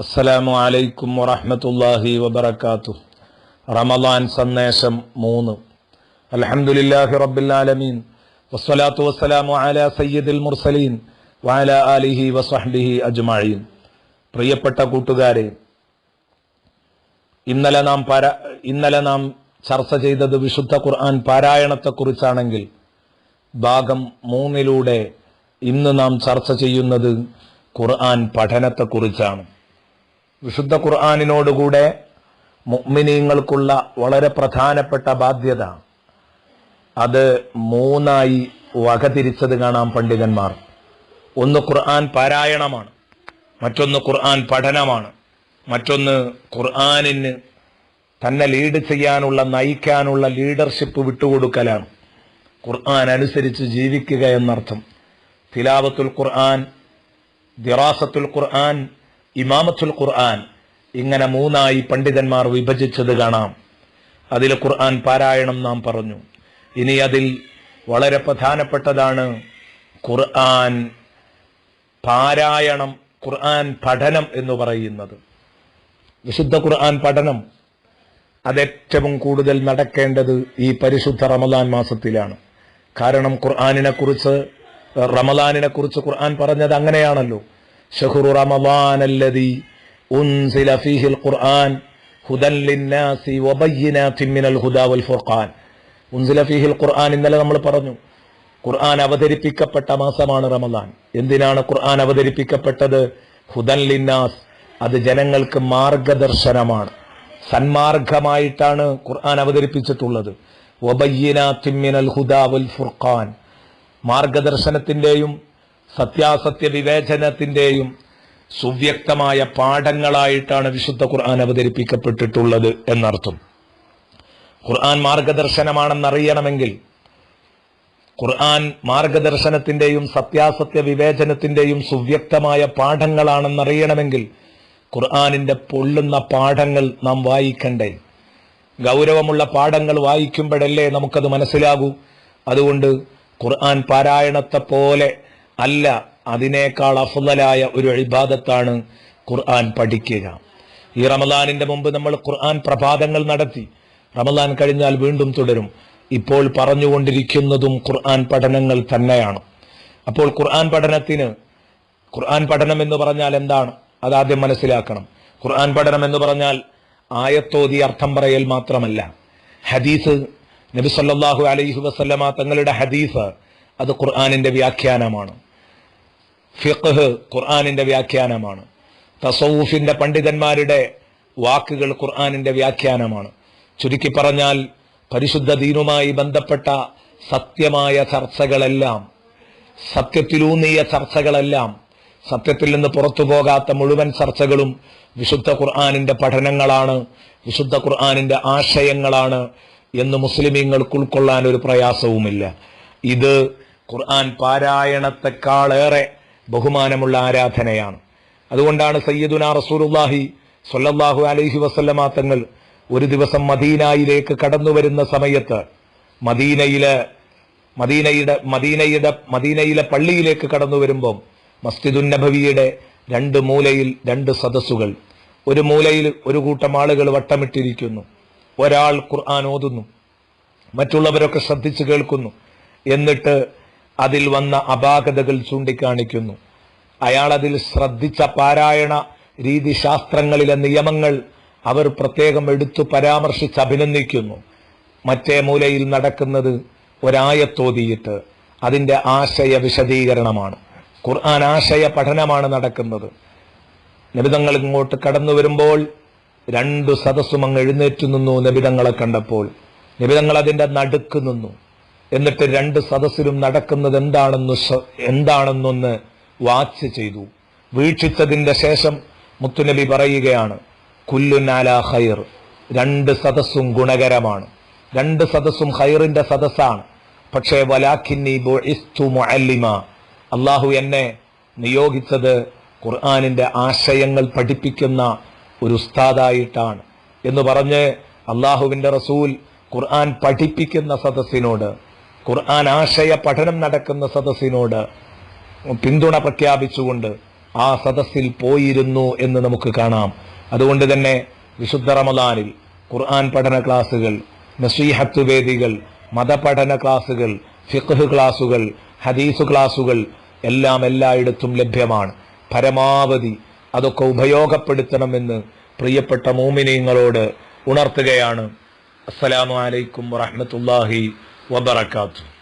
അസ്സലാമു അലൈക്കും വറഹ്മത്തുള്ളാഹി വബറകാതുഹു. റമദാൻ സന്ദേശം മൂന്ന്. റബ്ബിൽ ആലമീൻ. വസ്സലാത്തു വസ്സലാമു അലാ സയ്യിദുൽ മുർസലീൻ വഅലാ ആലിഹി വസ്വഹ്ബിഹി അജ്മഈൻ. പ്രിയപ്പെട്ട കൂട്ടുകാരെ ഇന്നലെ നാം പര ഇന്നലെ നാം ചർച്ച ചെയ്തത് വിശുദ്ധ ഖുർആൻ പാരായണത്തെക്കുറിച്ചാണെങ്കിൽ ഭാഗം മൂന്നിലൂടെ ഇന്ന് നാം ചർച്ച ചെയ്യുന്നത് ഖുർആൻ പഠനത്തെക്കുറിച്ചാണ്. വിശുദ്ധ ഖുർആാനിനോടുകൂടെ മുഗ്മിനീങ്ങൾക്കുള്ള വളരെ പ്രധാനപ്പെട്ട ബാധ്യത. അത് മൂന്നായി വകതിരിച്ചത് കാണാം പണ്ഡിതന്മാർ. ഒന്ന് ഖുർആൻ പാരായണമാണ്. മറ്റൊന്ന് ഖുർആൻ പഠനമാണ്. മറ്റൊന്ന് ഖുർആാനിന് തന്നെ ലീഡ് ചെയ്യാനുള്ള നയിക്കാനുള്ള ലീഡർഷിപ്പ് വിട്ടുകൊടുക്കലാണ്. ഖുർആൻ അനുസരിച്ച് ജീവിക്കുക എന്നർത്ഥം. തിലാവത്തുൽ ഖുർആൻ ദിറാസത്തുൽ ഖുർആൻ ഇമാമത്തുൽ ഖുർആൻ ഇങ്ങനെ മൂന്നായി പണ്ഡിതന്മാർ വിഭജിച്ചത് കാണാം. അതിൽ ഖുർആൻ പാരായണം നാം പറഞ്ഞു. ഇനി അതിൽ വളരെ പ്രധാനപ്പെട്ടതാണ് ഖുർആൻ പാരായണം ഖുർആൻ പഠനം എന്ന് പറയുന്നത്. വിശുദ്ധ ഖുർആൻ പഠനം അതേറ്റവും കൂടുതൽ നടക്കേണ്ടത് ഈ പരിശുദ്ധ റമദാൻ മാസത്തിലാണ്. കാരണം ഖുർആാനിനെ കുറിച്ച് റമദാനിനെ കുറിച്ച് ഖുർആൻ പറഞ്ഞത് അങ്ങനെയാണല്ലോ. ഷഹുറു റമദാൻ അല്ലദി ഉൻസില ഫീഹിൽ ഖുർആൻ ഹുദൻ ലിന്നാസി വബയ്യിനാത്തിൻ മിനൽ ഹുദാ വൽ ഫുർഖാൻ ഉൻസില ഫീഹിൽ ഖുർആൻ ഇന്നലെ നമ്മൾ പറഞ്ഞു. ഖുർആൻ അവതരിപ്പിക്കപ്പെട്ട മാസമാണ് റമദാൻ. എന്തിനാണ് ഖുർആൻ അവതരിപ്പിക്കപ്പെട്ടത്? ഹുദൻ ലിന്നാസ്. അത് ജനങ്ങൾക്ക് മാർഗദർശനമാണ്. സന്മാർഗമായിട്ടാണ് ഖുർആൻ അവതരിപ്പിച്ചിട്ടുള്ളത്. വബയ്യിനാത്തിൻ മിനൽ ഹുദാ വൽ ഫുർഖാൻ. മാർഗദർശനത്തിന്റെയും സത്യാസത്യ വിവേചനത്തിന്റെയും സുവ്യക്തമായ പാഠങ്ങളായിട്ടാണ് വിശുദ്ധ ഖുർആൻ അവതരിപ്പിക്കപ്പെട്ടിട്ടുള്ളത് എന്നർത്ഥം. ഖുർആൻ മാർഗദർശനമാണെന്നറിയണമെങ്കിൽ ഖുർആൻ മാർഗദർശനത്തിന്റെയും സത്യാസത്യ വിവേചനത്തിന്റെയും സുവ്യക്തമായ പാഠങ്ങളാണെന്നറിയണമെങ്കിൽ ഖുർആനിന്റെ പൊള്ളുന്ന പാഠങ്ങൾ നാം വായിക്കണ്ടേ. ഗൗരവമുള്ള പാഠങ്ങൾ വായിക്കുമ്പോഴല്ലേ നമുക്കത് മനസ്സിലാകൂ. അതുകൊണ്ട് ഖുർആൻ പാരായണത്തെ പോലെ അല്ല അതിനേക്കാൾ അഫുതലായ ഒരു അഴിബാദത്താണ് ഖുർആൻ പഠിക്കുക. ഈ റമദാനിന്റെ മുമ്പ് നമ്മൾ ഖുർആൻ പ്രഭാതങ്ങൾ നടത്തി. റമദാൻ കഴിഞ്ഞാൽ വീണ്ടും തുടരും. ഇപ്പോൾ പറഞ്ഞുകൊണ്ടിരിക്കുന്നതും ഖുർആൻ പഠനങ്ങൾ തന്നെയാണ്. അപ്പോൾ ഖുർആൻ പഠനത്തിന് ഖുർആൻ പഠനം എന്ന് പറഞ്ഞാൽ എന്താണ്? അതാദ്യം മനസ്സിലാക്കണം. ഖുർആൻ പഠനം എന്ന് പറഞ്ഞാൽ ആയത്തോതി അർത്ഥം പറയൽ മാത്രമല്ല. ഹദീസ് നബി സല്ലല്ലാഹു അലൈഹി വസ്ലമ തങ്ങളുടെ ഹദീസ് അത് ഖുർആാനിന്റെ വ്യാഖ്യാനമാണ്. ഫിഖ് ഖുർആനിന്റെ വ്യാഖ്യാനമാണ്. തസൗഫിന്റെ പണ്ഡിതന്മാരുടെ വാക്കുകൾ ഖുർആനിന്റെ വ്യാഖ്യാനമാണ്. ചുരുക്കി പറഞ്ഞാൽ പരിശുദ്ധ ദീനുമായി ബന്ധപ്പെട്ട സത്യമായ ചർച്ചകളെല്ലാം സത്യത്തിലൂന്നിയ ചർച്ചകളെല്ലാം സത്യത്തിൽ നിന്ന് പുറത്തു പോകാത്ത മുഴുവൻ ചർച്ചകളും വിശുദ്ധ ഖുർആാനിന്റെ പഠനങ്ങളാണ് വിശുദ്ധ ഖുർആാനിന്റെ ആശയങ്ങളാണ് എന്ന് മുസ്ലിമീങ്ങൾക്ക് ഉൾക്കൊള്ളാൻ ഒരു പ്രയാസവുമില്ല. ഇത് ഖുർആൻ പാരായണത്തെക്കാളേറെ ബഹുമാനമുള്ള ആരാധനയാണ്. അതുകൊണ്ടാണ് സയ്യിദുന റസൂലുല്ലാഹി സൊല്ലാഹു അലൈഹി വസല്ലമ തങ്ങൾ ഒരു ദിവസം മദീനയിലേക്ക് കടന്നു വരുന്ന സമയത്ത് മദീനയിലെ മദീനയുടെ മദീനയുടെ മദീനയിലെ പള്ളിയിലേക്ക് കടന്നു വരുമ്പം മസ്ജിദുൻ നബവിയുടെ രണ്ട് മൂലയിൽ രണ്ട് സദസ്സുകൾ. ഒരു മൂലയിൽ ഒരു കൂട്ടം ആളുകൾ വട്ടമിട്ടിരിക്കുന്നു. ഒരാൾ ഖുർആൻ ഓതുന്നു. മറ്റുള്ളവരൊക്കെ ശ്രദ്ധിച്ചു കേൾക്കുന്നു. എന്നിട്ട് അതിൽ വന്ന അപാകതകൾ ചൂണ്ടിക്കാണിക്കുന്നു. അയാൾ അതിൽ ശ്രദ്ധിച്ച പാരായണ രീതിശാസ്ത്രങ്ങളിലെ നിയമങ്ങൾ അവർ പ്രത്യേകം എടുത്തു പരാമർശിച്ച് അഭിനന്ദിക്കുന്നു. മറ്റേ മൂലയിൽ നടക്കുന്നത് ഒരായത്തോതിയിട്ട് അതിന്റെ ആശയ വിശദീകരണമാണ്. ഖുർആൻ ആശയ പഠനമാണ് നടക്കുന്നത്. നബിതങ്ങൾ ഇങ്ങോട്ട് കടന്നു വരുമ്പോൾ രണ്ടു സദസ്സും അങ്ങ് എഴുന്നേറ്റ് നിന്നു നബിതങ്ങളെ കണ്ടപ്പോൾ. നബിതങ്ങൾ അതിന്റെ നടുക്ക് നിന്നു. എന്നിട്ട് രണ്ട് സദസ്സിലും നടക്കുന്നത് എന്താണെന്ന് എന്താണെന്നൊന്ന് വാച്ച് ചെയ്തു. വീക്ഷിച്ചതിന്റെ ശേഷം മുത്തുനബി പറയുകയാണ് കുല്ലുനാല ഹൈർ രണ്ട് സദസ്സും ഗുണകരമാണ്. രണ്ട് സദസ്സും ഹൈറിന്റെ സദസ്സാണ്. പക്ഷേ മുഅല്ലിമ. അള്ളാഹു എന്നെ നിയോഗിച്ചത് ഖുർആാനിന്റെ ആശയങ്ങൾ പഠിപ്പിക്കുന്ന ഒരു ഉസ്താദായിട്ടാണ്. എന്ന് പറഞ്ഞ് അള്ളാഹുവിന്റെ റസൂൽ ഖുർആൻ പഠിപ്പിക്കുന്ന സദസ്സിനോട് ഖുർആൻ ആശയ പഠനം നടക്കുന്ന സദസ്സിനോട് പിന്തുണ പ്രഖ്യാപിച്ചുകൊണ്ട് ആ സദസ്സിൽ പോയിരുന്നു എന്ന് നമുക്ക് കാണാം. അതുകൊണ്ട് തന്നെ വിശുദ്ധ റമദാനിൽ ഖുർആൻ പഠന ക്ലാസുകൾ നസീഹത്ത് വേദികൾ മതപഠന ക്ലാസുകൾ ഫിഖ് ക്ലാസുകൾ ഹദീസ് ക്ലാസുകൾ എല്ലാം എല്ലായിടത്തും ലഭ്യമാണ്. പരമാവധി അതൊക്കെ ഉപയോഗപ്പെടുത്തണമെന്ന് പ്രിയപ്പെട്ട മോമിനിയങ്ങളോട് ഉണർത്തുകയാണ്. അസ്സലാമു അലൈക്കും വറഹ്മത്തുള്ളാഹി O Wabarakatuh.